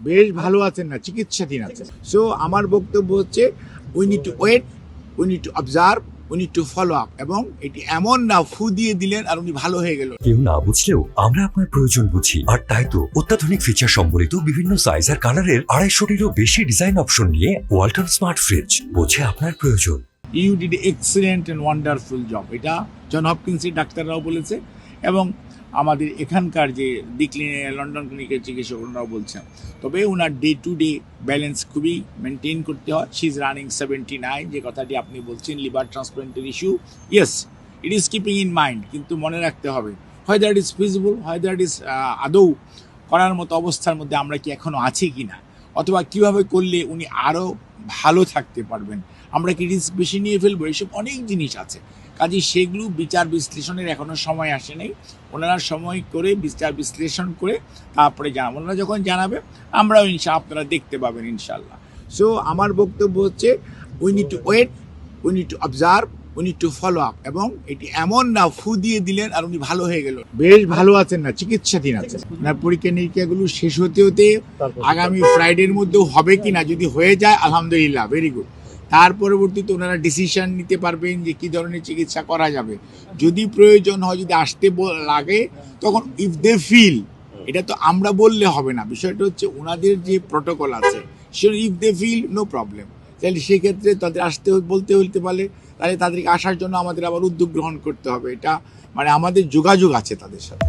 বেশ ভালো আছেন না চিকিৎসাধীন আছেন। সো আমার বক্তব্য হচ্ছে we need to wait we need to observe we need to follow up এবং এটি এমন না ফু দিয়ে দিলেন আর উনি ভালো হয়ে গেল কেউ না বুঝলেও আমরা আপনার প্রয়োজন বুঝি। আর তাই তো অত্যাধুনিক ফিচার সম্বলিত বিভিন্ন সাইজ আর কালারের আড়াইশোটিরও বেশি ডিজাইন অপশন নিয়ে ওয়ালটন স্মার্ট ফ্রিজ বোঝে আপনার প্রয়োজন। You did excellent and wonderful job এটা জন হপকিন্সের ডাক্তাররাও বলেছে। এবং আমাদের এখানকার যে দিকলিনে লন্ডন ক্লিনিকের চিকিৎসক ওনারাও বলছেন। তবে ওনার ডে টু ডে ব্যালেন্স খুবই মেনটেন করতে হয়। She is running seventy nine যে কথাটি আপনি বলছেন liver ট্রান্সপ্লান্টের issue yes it is keeping in mind কিন্তু মনে রাখতে হবে হয় দ্যাট ইজ ফিজিবল হয় দ্যাট ইজ আদৌ করার মতো অবস্থার মধ্যে আমরা কি এখনও আছি কি না অথবা কীভাবে করলে উনি আরও ভালো থাকতে পারবেন। আমরা কি রিস্ক বেশি নিয়ে ফেলব? এইসব অনেক জিনিস আছে। কাজে সেগুলো বিচার বিশ্লেষণের এখনও সময় আসে নাই। ওনারা সময় করে বিচার বিশ্লেষণ করে তারপরে জানাব। ওনারা যখন জানাবে, আমরাও ইনশা, আপনারা দেখতে পাবেন ইনশাল্লাহ সো আমার বক্তব্য হচ্ছে we need to wait we need to observe we need to follow up এবং এটি এমন না ফু দিয়ে দিলেন আর উনি ভালো হয়ে গেল। বেশ ভালো আছেন না চিকিৎসাধীন আছেন। ওনার পরীক্ষা নিরীক্ষাগুলো শেষ হতে হতে আগামী ফ্রাইডের মধ্যেও হবে কি না যদি হয়ে যায় আলহামদুলিল্লাহ ভেরি গুড তার পরবর্তীতে ওনারা ডিসিশন নিতে পারবেন যে কী ধরনের চিকিৎসা করা যাবে। যদি প্রয়োজন হয় যদি আসতে লাগে তখন ইফ দে ফিল এটা তো আমরা বললে হবে না। বিষয়টা হচ্ছে ওনাদের যে প্রোটোকল আছে সে if they feel no problem তাহলে সেক্ষেত্রে তাদের আসতে বলতে হইতে পারে। তাহলে তাদেরকে আসার জন্য আমাদের আবার উদ্যোগ গ্রহণ করতে হবে। এটা মানে আমাদের যোগাযোগ আছে তাদের সাথে।